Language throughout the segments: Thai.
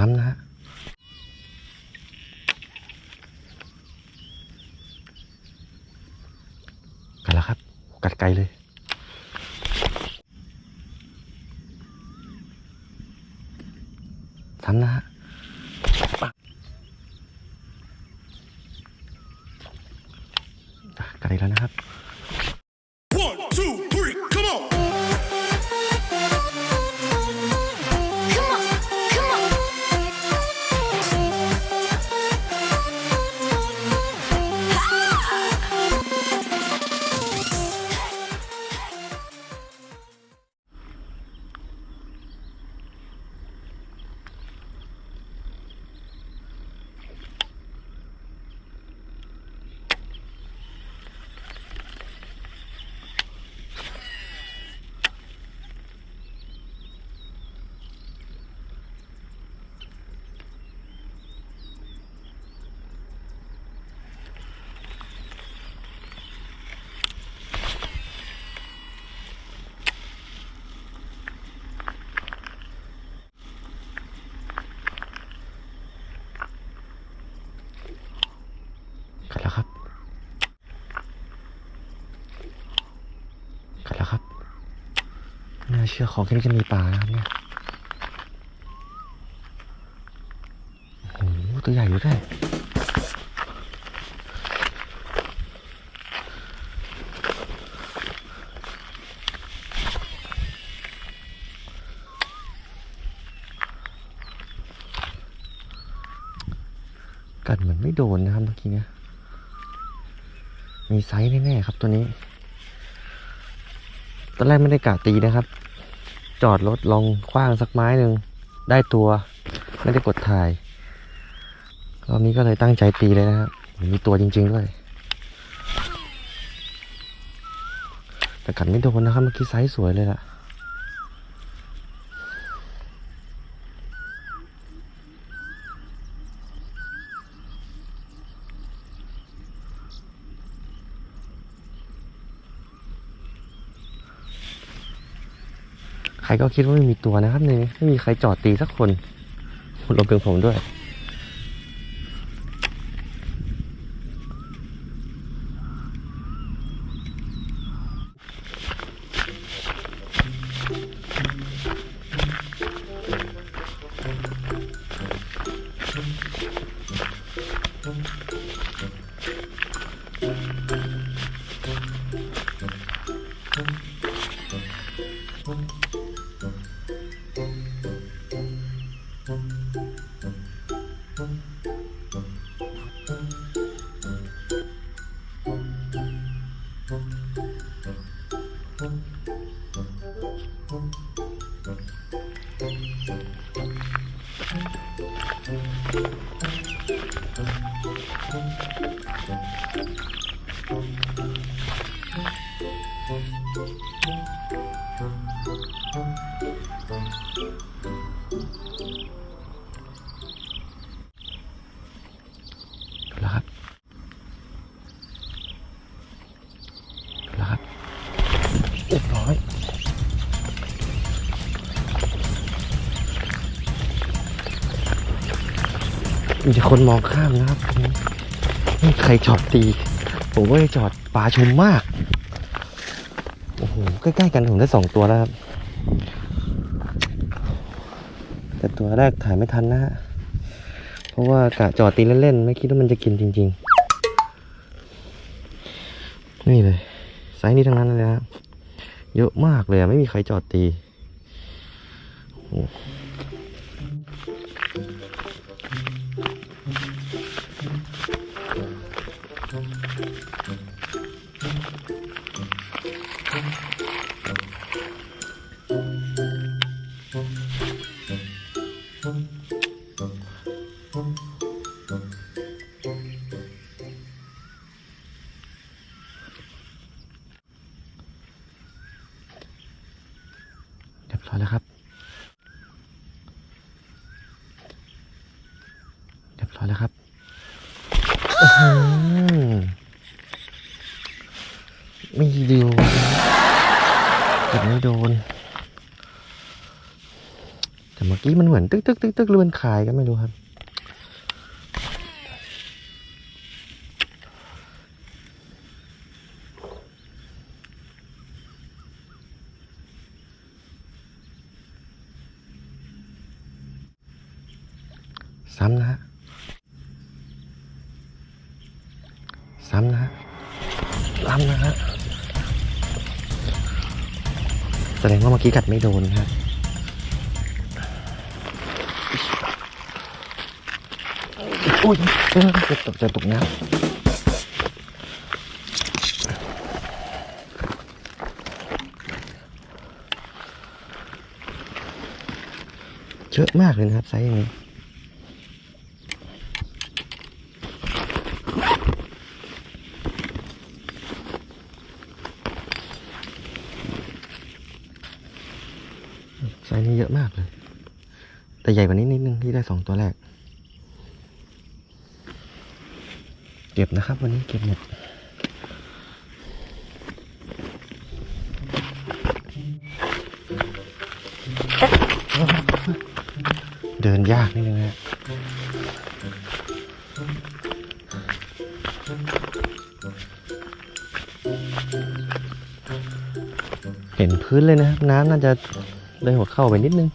ซ้ำนะฮะกัดแล้วครับ กัดไกลเลยซ้ำนะฮะปักอะกัดอีกแล้วนะครับ เชื่อของแค่นี้จะมีปลานะครับเนี่ยโอ้โหตัวใหญ่อยู่ด้วยกัดเหมือนไม่โดนนะครับเมื่อกี้เนี่ยมีไซส์แน่ๆครับตัวนี้ ตอนแรกไม่ได้กะตีนะครับ จอดรถลองคว้างสักไม้หนึ่งได้ตัว ไม่ได้กดถ่ายรอบนี้ก็เลยตั้งใจตีเลยนะครับมีตัวจริง ๆ ด้วย แต่กัดไม่โดนนะครับเมื่อกี้ไซส์สวยเลยล่ะ ใครก็คิดว่าไม่มีตัวนะครับเนี่ยไม่มีใครจอดตีสักคนรวมถึงผมด้วย มีแต่คนมองข้ามนะครับไม่มีใครจอดตีผมก็เลยจอดป่าชมมาก โอ้โห ใกล้ๆกันผมได้สองตัวแล้วครับ แต่ตัวแรกถ่ายไม่ทันนะฮะ เพราะว่ากะจอดตีเล่นๆ ไม่คิดว่ามันจะกินจริง ๆ นี่เลยไซส์นี้ทั้งนั้นเลยนะครับเยอะมากเลยไม่มีใครจอดตีโอ้ รียบร้อยแล้วครับเรียบร้อยแล้วครับไม่โดนแต่ไม่โดน แต่เมื่อกี้มันเหมือนตึกตึกตึกตึกหรือมันคายก็ไม่รู้ครับ ซ้ำนะฮะ ซ้ำนะฮะ ซ้ำนะฮะ แสดงว่าเมื่อกี้กัดไม่โดนครับ อุ้ยเจะตกจะตกน้ำเยอะมากเลยนะครับไซส์อย่างนี้ ไซส์นี้เยอะมากเลย แต่ใหญ่กว่านี้นิดนึงที่ได้สองตัวแรก เก็บนะครับวันนี้เก็บหมดเดินยากนิดนึงฮะเห็นพื้นเลยนะครับน้ำน่าจะ เลยหัวเข้าไปนิดนึง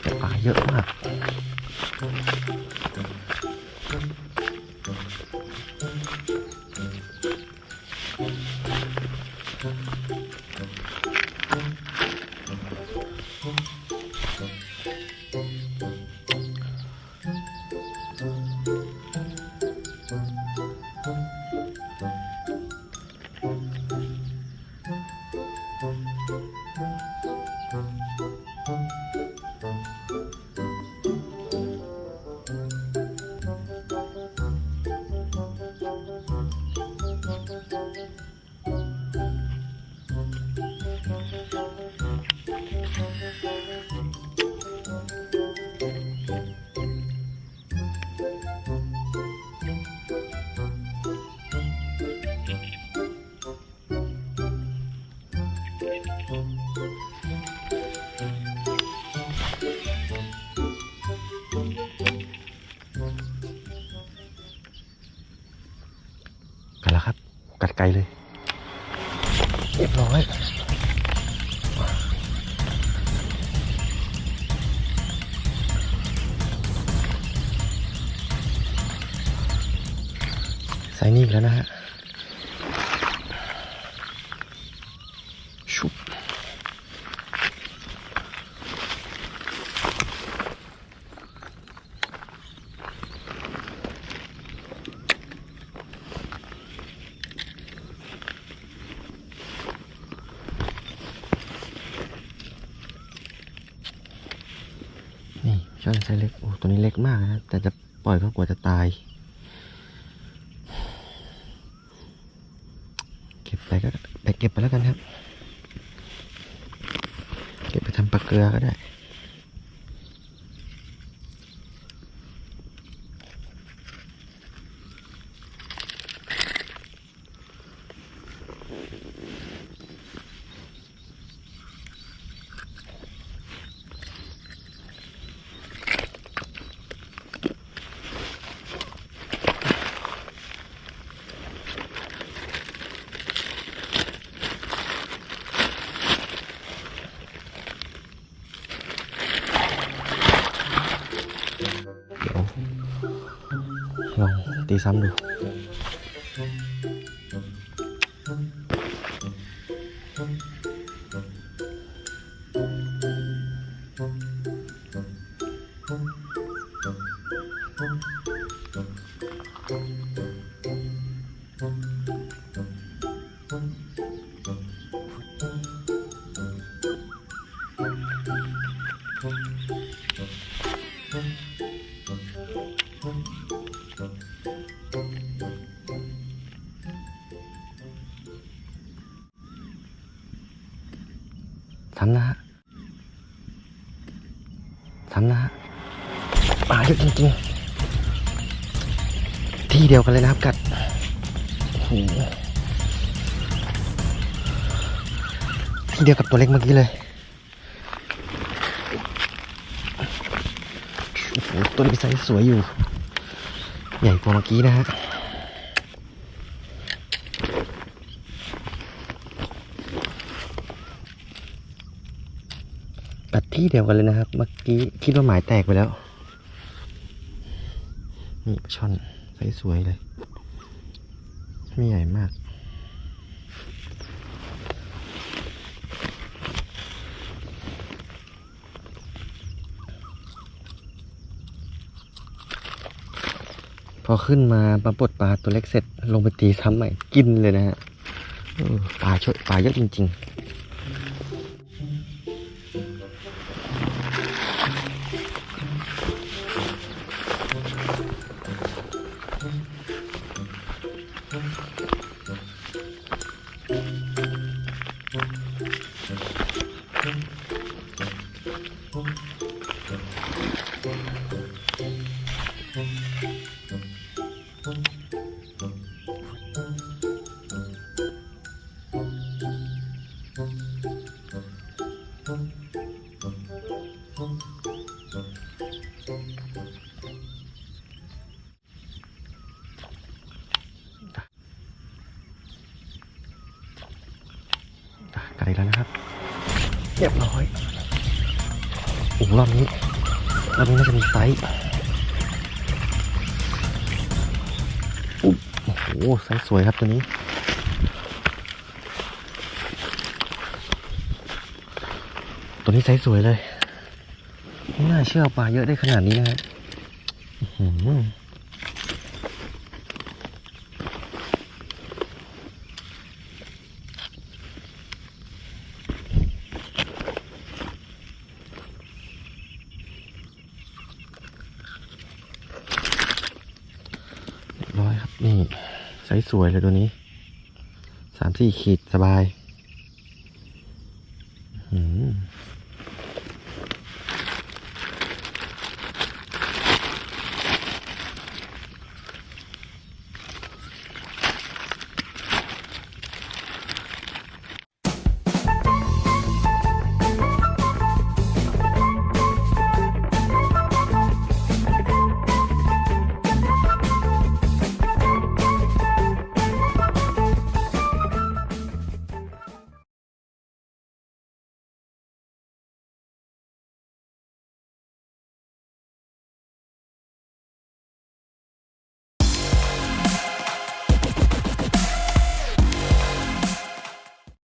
แต่ปลาเยอะมาก กัดไกลเลยเรียบร้อยใส่นี่อีกแล้วนะฮะ ชุบ นี่ช่อน ไซส์เล็ก โอ้ตัวนี้เล็กมากนะแต่จะปล่อยก็กลัวจะตาย เก็บไปก็ไปเก็บไปแล้วกันครับ เก็บไปทำปลาเกลือก็ได้ เดี๋ยวลองตี ซ้ำดู ซ้ำนะฮะซ้ำนะฮะปลาเยอะจริงๆ ที่เดียวกันเลยนะครับกัดโอ้โหที่เดียวกับตัวเล็กเมื่อกี้เลยโอ้โหตัวนี้ไซส์สวยอยู่ ใหญ่กว่าเมื่อกี้นะฮะ ที่เดียวกันเลยนะครับ เมื่อกี้คิดว่าหมายแตกไปแล้ว นี่ปลาช่อนไซส์สวยเลย ไม่ใหญ่มากพอขึ้นมาปลาปลดปลาตัวเล็กเสร็จลงไปตีซ้ำใหม่กินเลยนะฮะปลาช่วยปลาเยอะจริง ๆ เรียบร้อยโอ้โหรอบนี้รอบนี้น่าจะมีไซส์โอ้โหไซส์สวยครับตัวนี้ตัวนี้ไซส์สวยเลยไม่น่าเชื่อปลาเยอะได้ขนาดนี้นะครับอื้อหือเรียบร้อยครับ นี่ไซส์สวยเลยตัวนี้สามสี่ขีดสบาย